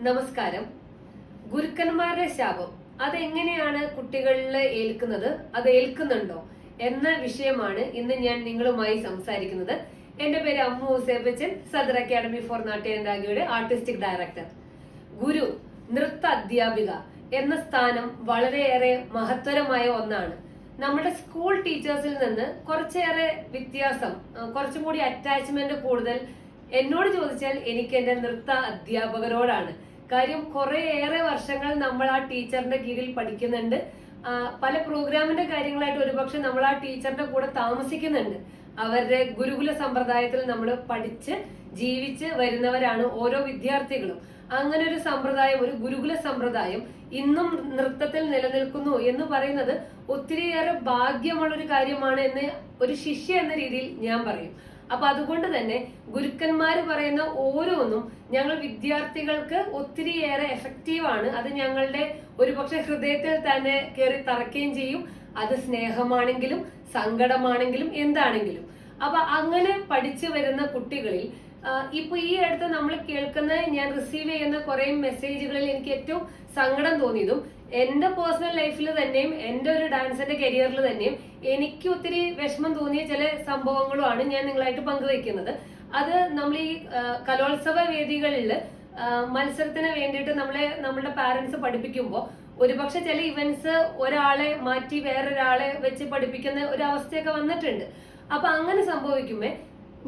നമസ്കാരം. ഗുരുക്കന്മാരുടെ ശാപം. അതെങ്ങനെയാണ് കുട്ടികളിൽ ഏൽക്കുന്നത്? അത് ഏൽക്കുന്നുണ്ടോ? എന്ന വിഷയമാണ് ഇന്ന് ഞാൻ നിങ്ങളുമായി സംസാരിക്കുന്നത്. എന്റെ പേര് അമ്മു ഹുസേബച്ചൻ സദർ അക്കാദമി ഫോർ നാട്യരാഗിയുടെ ആർട്ടിസ്റ്റിക് ഡയറക്ടർ. ഗുരു നൃത്ത അധ്യാപിക എന്ന സ്ഥാനം വളരെയേറെ മഹത്തരമായ ഒന്നാണ്. നമ്മുടെ സ്കൂൾ ടീച്ചേഴ്സിൽ നിന്ന് കുറച്ചേറെ വ്യത്യാസം കുറച്ചും കൂടി അറ്റാച്ച്മെന്റ് കൂടുതൽ എന്നോട് ചോദിച്ചാൽ എനിക്ക് എന്റെ നൃത്ത അധ്യാപകരോടാണ്. കാര്യം കുറേയേറെ വർഷങ്ങൾ നമ്മൾ ആ ടീച്ചറിന്റെ കീഴിൽ പഠിക്കുന്നുണ്ട്. പല പ്രോഗ്രാമിന്റെ കാര്യങ്ങളായിട്ട് ഒരുപക്ഷെ നമ്മൾ ആ ടീച്ചറിന്റെ കൂടെ താമസിക്കുന്നുണ്ട്. അവരുടെ ഗുരുകുല സമ്പ്രദായത്തിൽ നമ്മൾ പഠിച്ച് ജീവിച്ച് വരുന്നവരാണ് ഓരോ വിദ്യാർത്ഥികളും. അങ്ങനെ ഒരു സമ്പ്രദായം ഒരു ഗുരുകുല സമ്പ്രദായം ഇന്നും നൃത്തത്തിൽ നിലനിൽക്കുന്നു എന്ന് പറയുന്നത് ഒത്തിരിയേറെ ഭാഗ്യമുള്ള ഒരു കാര്യമാണ് എന്ന് ഒരു ശിഷ്യ എന്ന രീതിയിൽ ഞാൻ പറയും. അപ്പൊ അതുകൊണ്ട് തന്നെ ഗുരുക്കന്മാർ പറയുന്ന ഓരോന്നും ഞങ്ങൾ വിദ്യാർത്ഥികൾക്ക് ഒത്തിരിയേറെ എഫക്റ്റീവ് ആണ്. അത് ഞങ്ങളുടെ ഒരുപക്ഷെ ഹൃദയത്തിൽ തന്നെ കയറി തറക്കുകയും ചെയ്യും. അത് സ്നേഹമാണെങ്കിലും സങ്കടമാണെങ്കിലും എന്താണെങ്കിലും. അപ്പൊ അങ്ങനെ പഠിച്ചു വരുന്ന കുട്ടികളിൽ ഇപ്പൊ ഈ അടുത്ത് നമ്മൾ കേൾക്കുന്ന ഞാൻ റിസീവ് ചെയ്യുന്ന കുറെ മെസ്സേജുകളിൽ എനിക്ക് ഏറ്റവും സങ്കടം തോന്നിയതും എന്റെ പേഴ്സണൽ ലൈഫിൽ തന്നെയും എന്റെ ഒരു ഡാൻസിന്റെ കരിയറിൽ തന്നെയും എനിക്ക് ഒത്തിരി വിഷമം തോന്നിയ ചില സംഭവങ്ങളുമാണ് ഞാൻ നിങ്ങളായിട്ട് പങ്കുവെക്കുന്നത്. അത് നമ്മൾ ഈ കലോത്സവ വേദികളിൽ മത്സരത്തിന് വേണ്ടിയിട്ട് നമ്മളെ നമ്മളുടെ പാരന്റ്സ് പഠിപ്പിക്കുമ്പോൾ ഒരുപക്ഷെ ചില ഇവന്റ്സ് ഒരാളെ മാറ്റി വേറൊരാളെ വെച്ച് പഠിപ്പിക്കുന്ന ഒരു അവസ്ഥയൊക്കെ വന്നിട്ടുണ്ട്. അപ്പൊ അങ്ങനെ സംഭവിക്കുമ്പോൾ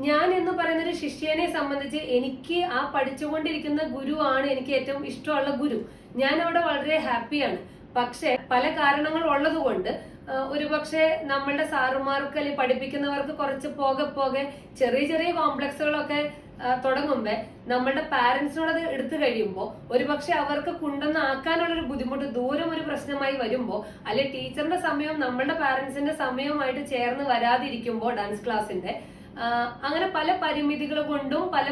ഞാൻ എന്ന് പറയുന്ന ഒരു ശിഷ്യനെ സംബന്ധിച്ച് എനിക്ക് ആ പഠിച്ചുകൊണ്ടിരിക്കുന്ന ഗുരു ആണ് എനിക്ക് ഏറ്റവും ഇഷ്ടമുള്ള ഗുരു. ഞാൻ അവിടെ വളരെ ഹാപ്പിയാണ്. പക്ഷേ പല കാരണങ്ങൾ ഉള്ളതുകൊണ്ട് ഒരുപക്ഷെ നമ്മളുടെ സാറുമാർക്ക് അല്ലെങ്കിൽ പഠിപ്പിക്കുന്നവർക്ക് കുറച്ച് പോകെ പോകെ ചെറിയ ചെറിയ കോംപ്ലക്സുകളൊക്കെ തുടങ്ങുമ്പോ നമ്മളുടെ പാരന്റ്സിനോട് അത് എടുത്തു കഴിയുമ്പോൾ ഒരുപക്ഷെ അവർക്ക് കൊണ്ടുവന്ന് ആക്കാനുള്ള ഒരു ബുദ്ധിമുട്ട് ദൂരം ഒരു പ്രശ്നമായി വരുമ്പോൾ അല്ലെ ടീച്ചറിന്റെ സമയം നമ്മളുടെ പാരന്റ്സിന്റെ സമയവുമായിട്ട് ചേർന്ന് വരാതിരിക്കുമ്പോൾ ഡാൻസ് ക്ലാസ്സിന്റെ അങ്ങനെ പല പരിമിതികൾ കൊണ്ടും പല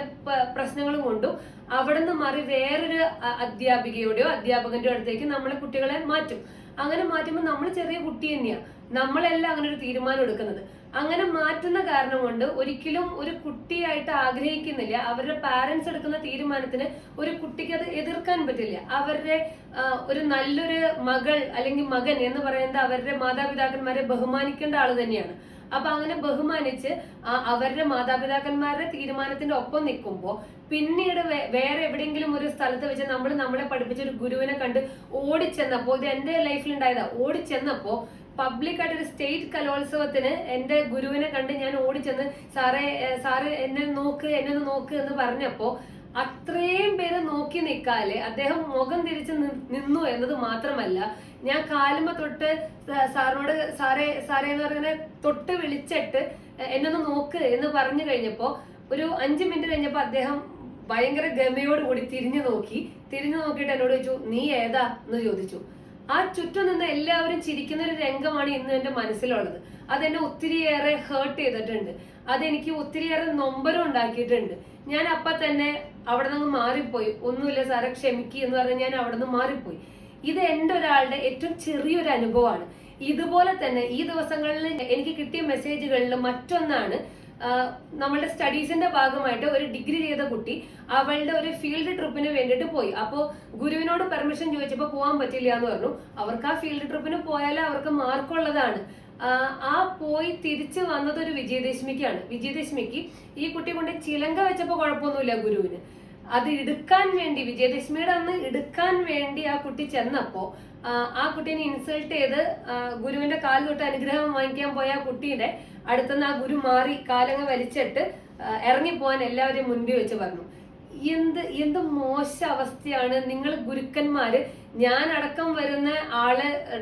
പ്രശ്നങ്ങളും കൊണ്ടും അവിടെ നിന്ന് മാറി വേറൊരു അധ്യാപികയുടെയോ അധ്യാപകന്റെയോ അടുത്തേക്ക് നമ്മളെ കുട്ടികളെ മാറ്റും. അങ്ങനെ മാറ്റുമ്പോൾ നമ്മൾ ചെറിയ കുട്ടി തന്നെയാ. നമ്മളല്ല അങ്ങനെ ഒരു തീരുമാനം എടുക്കുന്നത്. അങ്ങനെ മാറ്റുന്ന കാരണം കൊണ്ട് ഒരിക്കലും ഒരു കുട്ടിയായിട്ട് ആഗ്രഹിക്കുന്നില്ല. അവരുടെ പാരന്റ്സ് എടുക്കുന്ന തീരുമാനത്തിന് ഒരു കുട്ടിക്ക് അത് എതിർക്കാൻ പറ്റില്ല. അവരുടെ ഒരു നല്ലൊരു മകൾ അല്ലെങ്കിൽ മകൻ എന്ന് പറയുന്നത് അവരുടെ മാതാപിതാക്കന്മാരെ ബഹുമാനിക്കേണ്ട ആൾ തന്നെയാണ്. അപ്പൊ അങ്ങനെ ബഹുമാനിച്ച് അവരുടെ മാതാപിതാക്കന്മാരുടെ തീരുമാനത്തിന്റെ ഒപ്പം നിൽക്കുമ്പോൾ പിന്നീട് വേറെ എവിടെയെങ്കിലും ഒരു സ്ഥലത്ത് വെച്ച് നമ്മൾ നമ്മളെ പഠിപ്പിച്ച ഒരു ഗുരുവിനെ കണ്ട് ഓടിച്ചെന്നപ്പോ ഇത് എന്റെ ലൈഫിൽ ഉണ്ടായതാ ഓടിച്ചെന്നപ്പോ പബ്ലിക് ആയിട്ട് ഒരു സ്റ്റേറ്റ് കലോത്സവത്തിന് എന്റെ ഗുരുവിനെ കണ്ട് ഞാൻ ഓടിച്ചെന്ന് സാറേ സാറ് എന്നെ നോക്ക് എന്നെ നോക്ക് എന്ന് പറഞ്ഞപ്പോ അത്രയും പേര് നോക്കി നിൽക്കാൽ അദ്ദേഹം മുഖം തിരിച്ച് നിന്നു എന്നത് മാത്രമല്ല ഞാൻ കാലുമ തൊട്ട് സാറിനോട് സാറേ സാറേ എന്ന് പറയുന്ന തൊട്ട് വിളിച്ചിട്ട് എന്നൊന്ന് നോക്ക് എന്ന് പറഞ്ഞു കഴിഞ്ഞപ്പോ ഒരു അഞ്ചു മിനിറ്റ് കഴിഞ്ഞപ്പോ അദ്ദേഹം ഭയങ്കര ഗമയോട് കൂടി തിരിഞ്ഞു നോക്കി. തിരിഞ്ഞു നോക്കിയിട്ട് എന്നോട് ചോദിച്ചു നീ ഏതാ? എന്ന് ചോദിച്ചു. ആ ചുറ്റും നിന്ന് എല്ലാവരും ചിരിക്കുന്ന ഒരു രംഗമാണ് ഇന്ന് എന്റെ മനസ്സിലുള്ളത്. അതെന്നെ ഒത്തിരിയേറെ ഹേർട്ട് ചെയ്തിട്ടുണ്ട്. അതെനിക്ക് ഒത്തിരിയേറെ നൊമ്പരം ഉണ്ടാക്കിയിട്ടുണ്ട്. ഞാൻ അപ്പൊ തന്നെ അവിടെ നിന്ന് മാറിപ്പോയി. ഒന്നുമില്ല സാറെ ക്ഷമിക്കുക എന്ന് പറഞ്ഞ് ഞാൻ അവിടെ നിന്ന് മാറിപ്പോയി. ഇത് എന്റെ ഒരാളുടെ ഏറ്റവും ചെറിയൊരു അനുഭവമാണ്. ഇതുപോലെ തന്നെ ഈ ദിവസങ്ങളിൽ എനിക്ക് കിട്ടിയ മെസ്സേജുകളിൽ മറ്റൊന്നാണ് നമ്മളുടെ സ്റ്റഡീസിന്റെ ഭാഗമായിട്ട് ഒരു ഡിഗ്രി ചെയ്ത കുട്ടി അവളുടെ ഒരു ഫീൽഡ് ട്രിപ്പിന് വേണ്ടിയിട്ട് പോയി. അപ്പോൾ ഗുരുവിനോട് പെർമിഷൻ ചോദിച്ചപ്പോൾ പോകാൻ പറ്റില്ല എന്ന് പറഞ്ഞു. അവർക്ക് ആ ഫീൽഡ് ട്രിപ്പിന് പോയാലേ അവർക്ക് മാർക്കുള്ളതാണ് ആ പോയി തിരിച്ചു വന്നത് ഒരു വിജയദശമിക്കാണ്. വിജയദശമിക്ക് ഈ കുട്ടി കൊണ്ട് ചിലങ്ക വെച്ചപ്പോൾ കുഴപ്പമൊന്നുമില്ല ഗുരുവിന്. അത് എടുക്കാൻ വേണ്ടി വിജയദശമിയുടെ അന്ന് എടുക്കാൻ വേണ്ടി ആ കുട്ടി ചെന്നപ്പോ ആ, കുട്ടീനെ ഇൻസൾട്ട് ചെയ്ത് ഗുരുവിന്റെ കാൽ തൊട്ട് അനുഗ്രഹം വാങ്ങിക്കാൻ പോയ ആ കുട്ടിയുടെ അടുത്തുനിന്ന് ആ ഗുരു മാറി കാലങ്ങ് വലിച്ചിട്ട് ഇറങ്ങി ഇറങ്ങിപ്പോവാൻ എല്ലാവരെയും മുൻപിൽ വെച്ച് പറഞ്ഞു. എന്ത് എന്ത് മോശ അവസ്ഥയാണ് നിങ്ങൾ ഗുരുക്കന്മാര്. ഞാൻ അടക്കം വരുന്ന ആൾ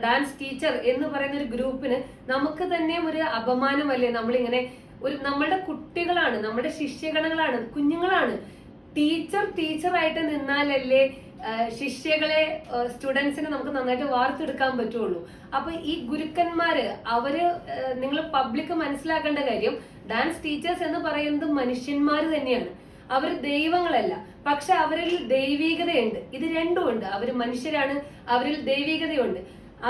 ഡാൻസ് ടീച്ചർ എന്ന് പറയുന്ന ഒരു ഗ്രൂപ്പിന് നമുക്ക് തന്നെ ഒരു അപമാനമല്ലേ? നമ്മളിങ്ങനെ ഒരു നമ്മളുടെ കുട്ടികളാണ് നമ്മുടെ ശിഷ്യഗണങ്ങളാണ് കുഞ്ഞുങ്ങളാണ്. ടീച്ചർ ടീച്ചറായിട്ട് നിന്നാലല്ലേ ശിഷ്യകളെ സ്റ്റുഡൻസിനെ നമുക്ക് നന്നായിട്ട് വാർത്തെടുക്കാൻ പറ്റുള്ളൂ. അപ്പൊ ഈ ഗുരുക്കന്മാര് അവർ നിങ്ങൾ പബ്ലിക് മനസ്സിലാക്കേണ്ട കാര്യം ഡാൻസ് ടീച്ചേഴ്സ് എന്ന് പറയുന്നത് മനുഷ്യന്മാർ തന്നെയാണ്. അവർ ദൈവങ്ങളല്ല. പക്ഷെ അവരിൽ ദൈവീകതയുണ്ട്. ഇത് രണ്ടും ഉണ്ട്. അവർ മനുഷ്യരാണ് അവരിൽ ദൈവീകതയുണ്ട്.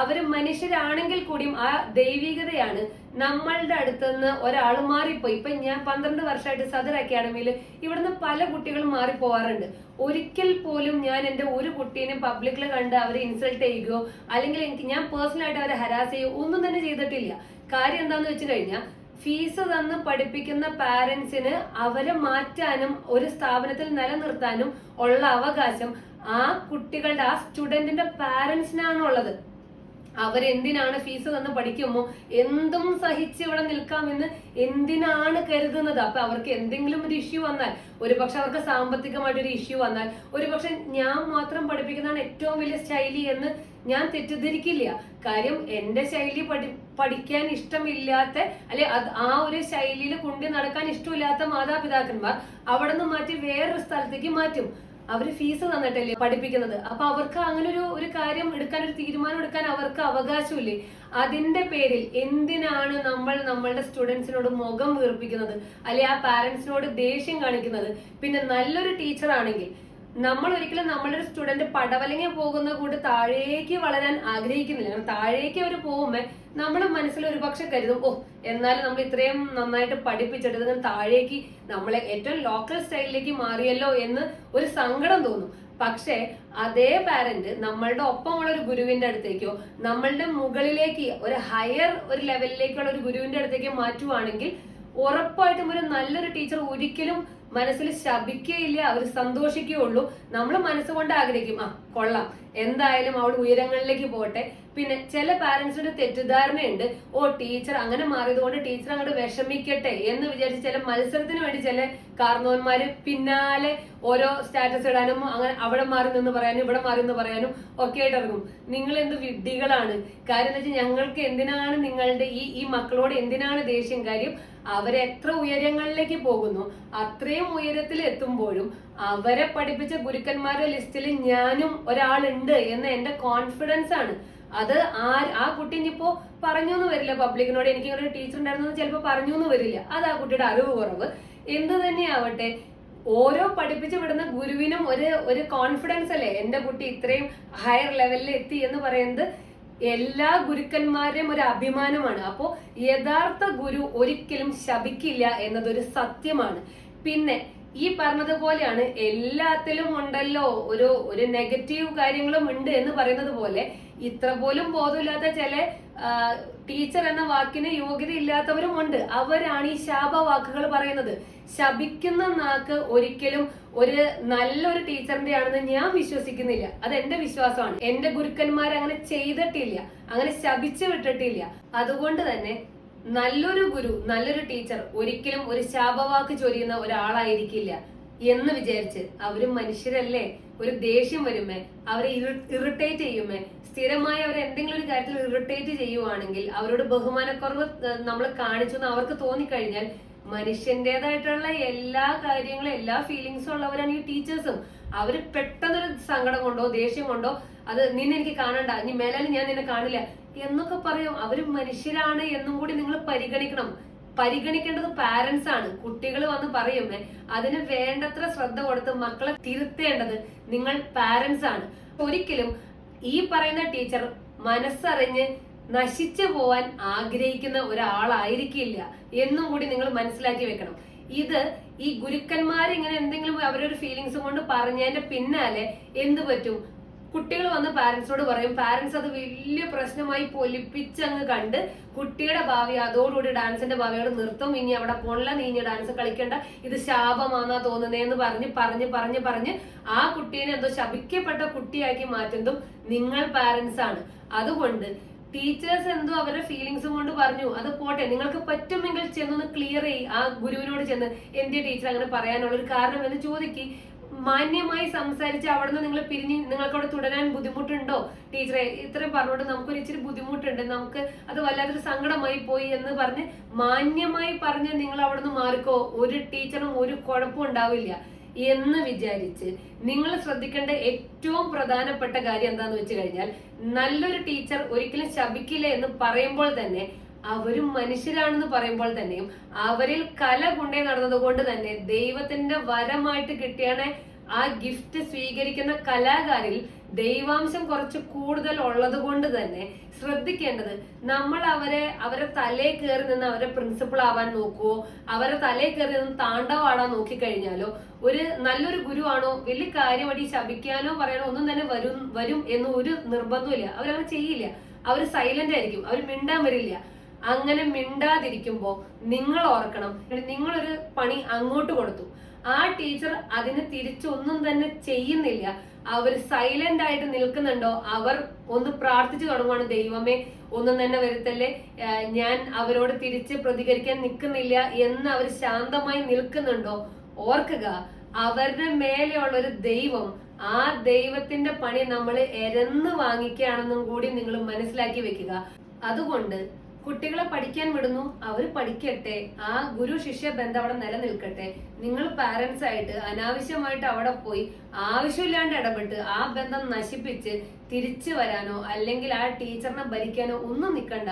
അവർ മനുഷ്യരാണെങ്കിൽ കൂടിയും ആ ദൈവികതയാണ് നമ്മളുടെ അടുത്തുനിന്ന് ഒരാൾ മാറിപ്പോയി. ഇപ്പൊ ഞാൻ പന്ത്രണ്ട് വർഷമായിട്ട് സദർ അക്കാഡമിയിൽ ഇവിടുന്ന് പല കുട്ടികളും മാറിപ്പോവാറുണ്ട്. ഒരിക്കൽ പോലും ഞാൻ എന്റെ ഒരു കുട്ടീനെ പബ്ലിക്കിൽ കണ്ട് അവരെ ഇൻസൾട്ട് ചെയ്യുകയോ അല്ലെങ്കിൽ എനിക്ക് ഞാൻ പേഴ്സണൽ ആയിട്ട് അവരെ ഹരാസ് ചെയ്യുകയോ ഒന്നും തന്നെ ചെയ്തിട്ടില്ല. കാര്യം എന്താണെന്ന് വെച്ച് കഴിഞ്ഞാൽ ഫീസ് തന്ന് പഠിപ്പിക്കുന്ന പാരന്റ്സിന് അവരെ മാറ്റാനും ഒരു സ്ഥാപനത്തിൽ നിലനിർത്താനും ഉള്ള അവകാശം ആ കുട്ടികളുടെ ആ സ്റ്റുഡന്റിന്റെ പാരൻസിനാണുള്ളത് അവരെന്തിനാണ് ഫീസ് തന്ന് പഠിക്കുമോ? എന്തും സഹിച്ച് ഇവിടെ നിൽക്കാമെന്ന് എന്തിനാണ് കരുതുന്നത്? അപ്പൊ അവർക്ക് എന്തെങ്കിലും ഒരു ഇഷ്യൂ വന്നാൽ ഒരു പക്ഷെ അവർക്ക് സാമ്പത്തികമായിട്ടൊരു ഇഷ്യൂ വന്നാൽ ഒരു പക്ഷെ ഞാൻ മാത്രം പഠിപ്പിക്കുന്നതാണ് ഏറ്റവും വലിയ ശൈലി എന്ന് ഞാൻ തെറ്റിദ്ധരിക്കില്ല. കാര്യം എന്റെ ശൈലി പഠി പഠിക്കാൻ ഇഷ്ടമില്ലാത്ത അല്ലെ ആ ഒരു ശൈലിയിൽ കൊണ്ടു നടക്കാൻ ഇഷ്ടമില്ലാത്ത മാതാപിതാക്കന്മാർ അവിടെ നിന്ന് മാറ്റി വേറൊരു സ്ഥലത്തേക്ക് മാറ്റും. അവർ ഫീസ് തന്നിട്ടല്ലേ പഠിപ്പിക്കുന്നത്. അപ്പൊ അവർക്ക് അങ്ങനെ ഒരു ഒരു കാര്യം എടുക്കാൻ ഒരു തീരുമാനം എടുക്കാൻ അവർക്ക് അവകാശമില്ലേ? അതിന്റെ പേരിൽ എന്തിനാണ് നമ്മൾ നമ്മളുടെ സ്റ്റുഡൻസിനോട് മുഖം വീർപ്പിക്കുന്നത്? അല്ലെ ആ പാരന്റ്സിനോട് ദേഷ്യം കാണിക്കുന്നത്? പിന്നെ നല്ലൊരു ടീച്ചർ ആണെങ്കിൽ നമ്മൾ ഒരിക്കലും നമ്മളൊരു സ്റ്റുഡന്റ് പടവലങ്ങി പോകുന്ന കൂടെ താഴേക്ക് വളരാൻ ആഗ്രഹിക്കുന്നില്ല. കാരണം താഴേക്ക് അവർ പോകുമ്പോ നമ്മുടെ മനസ്സിൽ ഒരുപക്ഷെ കരുതും ഓ എന്നാലും നമ്മൾ ഇത്രയും നന്നായിട്ട് പഠിപ്പിച്ചെടുത്തത് താഴേക്ക് നമ്മളെ ഏറ്റവും ലോക്കൽ സ്റ്റൈലിലേക്ക് മാറിയല്ലോ എന്ന് ഒരു സങ്കടം തോന്നും. പക്ഷേ അതേ പാരന്റ് നമ്മളുടെ ഒപ്പമുള്ള ഒരു ഗുരുവിന്റെ അടുത്തേക്കോ നമ്മളുടെ മുകളിലേക്ക് ഒരു ഹയർ ഒരു ലെവലിലേക്കുള്ള ഒരു ഗുരുവിന്റെ അടുത്തേക്ക് മാറ്റുവാണെങ്കിൽ ഉറപ്പായിട്ടും ഒരു നല്ലൊരു ടീച്ചർ ഒരിക്കലും മനസ്സിൽ ശപിക്കുകയില്ല അവർ സന്തോഷിക്കുകയുള്ളൂ. നമ്മൾ മനസ്സുകൊണ്ട് ആഗ്രഹിക്കും ആ കൊള്ളാം. എന്തായാലും അവൾ ഉയരങ്ങളിലേക്ക് പോട്ടെ പിന്നെ ചില പാരന്റ്സിന്റെ തെറ്റിദ്ധാരണയുണ്ട്. ഓ ടീച്ചർ അങ്ങനെ മാറിയതുകൊണ്ട് ടീച്ചർ അങ്ങോട്ട് വിഷമിക്കട്ടെ എന്ന് വിചാരിച്ച് ചില മത്സരത്തിന് വേണ്ടി ചില കാർന്നോന്മാര് പിന്നാലെ ഓരോ സ്റ്റാറ്റസ് ഇടാനും അങ്ങനെ അവിടെ മാറി നിന്ന് പറയാനും ഇവിടെ മാറി നിന്ന് പറയാനും ഒക്കെ ആയിട്ട് ഇറങ്ങും. നിങ്ങൾ എന്ത് വിഡ്ഢികളാണ്? കാര്യം എന്ന് വെച്ചാൽ ഞങ്ങൾക്ക് എന്തിനാണ് നിങ്ങളുടെ ഈ ഈ മക്കളോട് എന്തിനാണ് ദേഷ്യം? കാര്യം അവരെത്ര ഉയരങ്ങളിലേക്ക് പോകുന്നു. അത്രയും ഉയരത്തിൽ എത്തുമ്പോഴും അവരെ പഠിപ്പിച്ച ഗുരുക്കന്മാരുടെ ലിസ്റ്റിൽ ഞാനും ഒരാളുണ്ട് എന്ന എന്റെ കോൺഫിഡൻസ് ആണ്. അത് ആ ആ കുട്ടി ഇനിയിപ്പോ പറഞ്ഞു എന്ന് വരില്ല പബ്ലിക്കിനോട്. എനിക്ക് ഒരു ടീച്ചർ ഉണ്ടായിരുന്നു ചിലപ്പോൾ പറഞ്ഞു എന്ന് വരില്ല. അത് ആ കുട്ടിയുടെ അറിവ് കുറവ്. എന്ത് തന്നെയാവട്ടെ ഓരോ പഠിപ്പിച്ചു വിടുന്ന ഗുരുവിനും ഒരു ഒരു കോൺഫിഡൻസ് അല്ലേ? എന്റെ കുട്ടി ഇത്രയും ഹയർ ലെവലിൽ എത്തി എന്ന് പറയുന്നത് എല്ലാ ഗുരുക്കന്മാരുടെയും ഒരു അഭിമാനമാണ്. അപ്പോൾ യഥാർത്ഥ ഗുരു ഒരിക്കലും ശപിക്കില്ല എന്നതൊരു സത്യമാണ്. പിന്നെ ഈ പറഞ്ഞതുപോലെയാണ് എല്ലാത്തിലും ഉണ്ടല്ലോ ഒരു ഒരു നെഗറ്റീവ് കാര്യങ്ങളും ഉണ്ട് എന്ന് പറയുന്നത് പോലെ ഇത്ര പോലും ബോധമില്ലാത്ത ചില ടീച്ചർ എന്ന വാക്കിന് യോഗ്യത ഇല്ലാത്തവരും ഉണ്ട് അവരാണ് ഈ ശാപ വാക്കുകൾ പറയുന്നത്. ശപിക്കുന്ന നാക്ക് ഒരിക്കലും ഒരു നല്ലൊരു ടീച്ചറിന്റെ ആണെന്ന് ഞാൻ വിശ്വസിക്കുന്നില്ല. അത് എന്റെ വിശ്വാസമാണ്. എന്റെ ഗുരുക്കന്മാർ അങ്ങനെ ചെയ്തിട്ടില്ല. അങ്ങനെ ശപിച്ചു വിട്ടിട്ടില്ല. അതുകൊണ്ട് തന്നെ നല്ലൊരു ഗുരു നല്ലൊരു ടീച്ചർ ഒരിക്കലും ഒരു ശാപവാക്ക് ചൊരിയുന്ന ഒരാളായിരിക്കില്ല. എന്ന് വിചാരിച്ച് അവരും മനുഷ്യരല്ലേ? ഒരു ദേഷ്യം വരുമേ? അവരെ ഇറിറ്റേറ്റ് ചെയ്യുമേ? സ്ഥിരമായി അവർ എന്തെങ്കിലും ഒരു കാര്യത്തിൽ ഇറിറ്റേറ്റ് ചെയ്യുവാണെങ്കിൽ അവരോട് ബഹുമാനക്കുറവ് നമ്മൾ കാണിച്ചു എന്ന് അവർക്ക് തോന്നിക്കഴിഞ്ഞാൽ മനുഷ്യന്റേതായിട്ടുള്ള എല്ലാ കാര്യങ്ങളും എല്ലാ ഫീലിങ്സും ഉള്ളവരാണ് ഈ ടീച്ചേഴ്സും അവർ പെട്ടെന്നൊരു സങ്കടം കൊണ്ടോ ദേഷ്യം കൊണ്ടോ അത് നിന്നെനിക്ക് കാണണ്ട നീ മേലാലും ഞാൻ നിന്നെ കാണില്ല എന്നൊക്കെ പറയും. അവർ മനുഷ്യരാണ് എന്നും കൂടി നിങ്ങൾ പരിഗണിക്കണം. പരിഗണിക്കേണ്ടത് പാരന്റ്സ് ആണ്. കുട്ടികൾ വന്ന് പറയുമ്പോൾ അതിന് വേണ്ടത്ര ശ്രദ്ധ കൊടുത്ത് മക്കളെ തിരുത്തേണ്ടത് നിങ്ങൾ പാരന്റ്സ് ആണ്. ഒരിക്കലും ഈ പറയുന്ന ടീച്ചർ മനസ്സറിഞ്ഞ് നശിച്ചു പോവാൻ ആഗ്രഹിക്കുന്ന ഒരാളായിരിക്കില്ല എന്നും കൂടി നിങ്ങൾ മനസ്സിലാക്കി വെക്കണം. ഇത് ഈ ഗുരുക്കന്മാർ ഇങ്ങനെ എന്തെങ്കിലും അവരൊരു ഫീലിങ്സും കൊണ്ട് പറഞ്ഞതിന്റെ പിന്നാലെ എന്ത് പറ്റും? കുട്ടികൾ വന്ന് പാരന്റ്സിനോട് പറയും പാരന്റ്സ് അത് വലിയ പ്രശ്നമായി പൊലിപ്പിച്ചങ്ങ് കണ്ട് കുട്ടിയുടെ ഭാവി അതോടുകൂടി ഡാൻസിന്റെ ഭാവിയോട് നിർത്തും. ഇനി അവിടെ പോണില്ല നീ ഇനി ഡാൻസ് കളിക്കേണ്ട. ഇത് ശാപമാണെന്നാ തോന്നുന്നതെന്ന് പറഞ്ഞ് പറഞ്ഞ് പറഞ്ഞ് പറഞ്ഞ് ആ കുട്ടീനെ എന്തോ ശപിക്കപ്പെട്ട കുട്ടിയാക്കി മാറ്റുന്നതും നിങ്ങൾ പാരന്റ്സ് ആണ്. അതുകൊണ്ട് ടീച്ചേഴ്സ് എന്തോ അവരുടെ ഫീലിങ്സും കൊണ്ട് പറഞ്ഞു അത് പോട്ടെ നിങ്ങൾക്ക് പറ്റുമെങ്കിൽ ചെന്നൊന്ന് ക്ലിയർ ചെയ്യും. ആ ഗുരുവിനോട് ചെന്ന് എന്തിയ ടീച്ചർ അങ്ങനെ പറയാനുള്ള ഒരു കാരണം എന്ന് ചോദിക്കി. മാന്യമായി സംസാരിച്ച് അവിടെ നിന്ന് നിങ്ങൾ പിരിഞ്ഞ് നിങ്ങൾക്ക് അവിടെ തുടരാൻ ബുദ്ധിമുട്ടുണ്ടോ? ടീച്ചറെ ഇത്രയും പറഞ്ഞുകൊണ്ട് നമുക്കൊരു ഇച്ചിരി ബുദ്ധിമുട്ടുണ്ട്. നമുക്ക് അത് വല്ലാത്തൊരു സങ്കടമായി പോയി എന്ന് പറഞ്ഞ് മാന്യമായി പറഞ്ഞ് നിങ്ങൾ അവിടെ നിന്ന് മാറിക്കോ. ഒരു ടീച്ചറും ഒരു കുഴപ്പം ഉണ്ടാവില്ല എന്ന് വിചാരിച്ച് നിങ്ങൾ ശ്രദ്ധിക്കേണ്ട ഏറ്റവും പ്രധാനപ്പെട്ട കാര്യം എന്താന്ന് വെച്ച് കഴിഞ്ഞാൽ നല്ലൊരു ടീച്ചർ ഒരിക്കലും ശപിക്കില്ല എന്ന് പറയുമ്പോൾ തന്നെ അവരും മനുഷ്യരാണെന്ന് പറയുമ്പോൾ തന്നെയും അവരിൽ കല കൊണ്ടേ നടന്നത് കൊണ്ട് തന്നെ ദൈവത്തിന്റെ വരമായിട്ട് കിട്ടിയാണ് ആ ഗിഫ്റ്റ് സ്വീകരിക്കുന്ന കലാകാരിൽ ദൈവാംശം കുറച്ച് കൂടുതൽ ഉള്ളത് കൊണ്ട് തന്നെ ശ്രദ്ധിക്കേണ്ടത് നമ്മൾ അവരെ അവരെ തലേ കയറി നിന്ന് അവരെ പ്രിൻസിപ്പിൾ ആവാൻ നോക്കുവോ അവരെ തലേ കയറി നിന്ന് താണ്ഡവാടാൻ നോക്കിക്കഴിഞ്ഞാലോ ഒരു നല്ലൊരു ഗുരുവാണോ വലിയ കാര്യമായിട്ട് ശപിക്കാനോ പറയാനോ ഒന്നും തന്നെ വരും വരും എന്ന് ഒരു നിർബന്ധമില്ല അവരങ്ങനെ ചെയ്യില്ല. അവർ സൈലന്റ് ആയിരിക്കും. അവർ മിണ്ടാൻ വരില്ല. അങ്ങനെ മിണ്ടാതിരിക്കുമ്പോൾ നിങ്ങൾ ഓർക്കണം. നിങ്ങളൊരു പണി അങ്ങോട്ട് കൊടുത്തു. ആ ടീച്ചർ അതിന് തിരിച്ചൊന്നും തന്നെ ചെയ്യുന്നില്ല. അവർ സൈലന്റ് ആയിട്ട് നിൽക്കുന്നുണ്ടോ? അവർ ഒന്ന് പ്രാർത്ഥിച്ചു തുടങ്ങുവാണ്. ദൈവമേ ഒന്നും തന്നെ വരുത്തല്ലേ? ഞാൻ അവരോട് തിരിച്ച് പ്രതികരിക്കാൻ നിൽക്കുന്നില്ല എന്ന് അവർ ശാന്തമായി നിൽക്കുന്നുണ്ടോ? ഓർക്കുക അവരുടെ മേലെയുള്ള ഒരു ദൈവം ആ ദൈവത്തിന്റെ പണി നമ്മൾ എരന്ന് വാങ്ങിക്കുകയാണെന്നും കൂടി നിങ്ങൾ മനസ്സിലാക്കി വെക്കുക. അതുകൊണ്ട് കുട്ടികളെ പഠിക്കാൻ വിടുന്നു. അവർ പഠിക്കട്ടെ. ആ ഗുരു ശിഷ്യ ബന്ധം അവിടെ നിലനിൽക്കട്ടെ. നിങ്ങൾ പാരന്റ്സ് ആയിട്ട് അനാവശ്യമായിട്ട് അവിടെ പോയി ആവശ്യമില്ലാണ്ട് ഇടപെട്ട് ആ ബന്ധം നശിപ്പിച്ച് തിരിച്ചു വരാനോ അല്ലെങ്കിൽ ആ ടീച്ചറിനെ ഭരിക്കാനോ ഒന്നും നിൽക്കണ്ട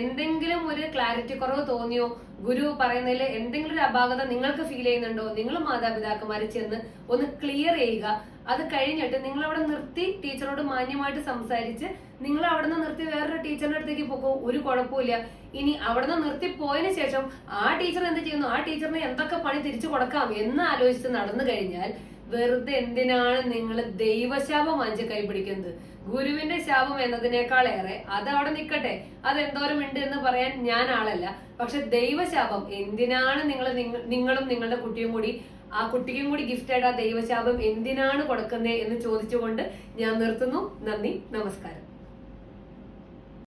എന്തെങ്കിലും ഒരു ക്ലാരിറ്റി കുറവ് തോന്നിയോ? ഗുരു പറയുന്നതിൽ എന്തെങ്കിലും ഒരു അപാകത നിങ്ങൾക്ക് ഫീൽ ചെയ്യുന്നുണ്ടോ? നിങ്ങൾ മാതാപിതാക്കന്മാർ ചെന്ന് ഒന്ന് ക്ലിയർ ചെയ്യുക. അത് കഴിഞ്ഞിട്ട് നിങ്ങൾ അവിടെ നിർത്തി ടീച്ചറോട് മാന്യമായിട്ട് സംസാരിച്ച് നിങ്ങൾ അവിടെ നിന്ന് നിർത്തി വേറൊരു ടീച്ചറിന്റെ അടുത്തേക്ക് പോകും ഒരു കുഴപ്പമില്ല ഇനി അവിടെ നിന്ന് നിർത്തി പോയതിനു ശേഷം ആ ടീച്ചർ എന്ത് ചെയ്യുന്നു? ആ ടീച്ചറിന് എന്തൊക്കെ പണി തിരിച്ചു കൊടുക്കാം എന്ന് ആലോചിച്ച് നടന്നു കഴിഞ്ഞാൽ വെറുതെ എന്തിനാണ് നിങ്ങൾ ദൈവശാപം വാങ്ങിച്ച് കൈപിടിക്കുന്നത് ഗുരുവിന്റെ ശാപം എന്നതിനേക്കാൾ ഏറെ അത് അവിടെ നിൽക്കട്ടെ. അത് എന്തോരം ഉണ്ട് എന്ന് പറയാൻ ഞാൻ ആളല്ല. പക്ഷെ ദൈവശാപം എന്തിനാണ് നിങ്ങൾ നിങ്ങളും നിങ്ങളുടെ കുട്ടിയും കൂടി ആ കുട്ടിക്കും കൂടി ഗിഫ്റ്റ് ആയിട്ട് ആ ദൈവശാപം എന്തിനാണ് കൊടുക്കുന്നത് എന്ന് ചോദിച്ചുകൊണ്ട് ഞാൻ നിർത്തുന്നു. നന്ദി നമസ്കാരം.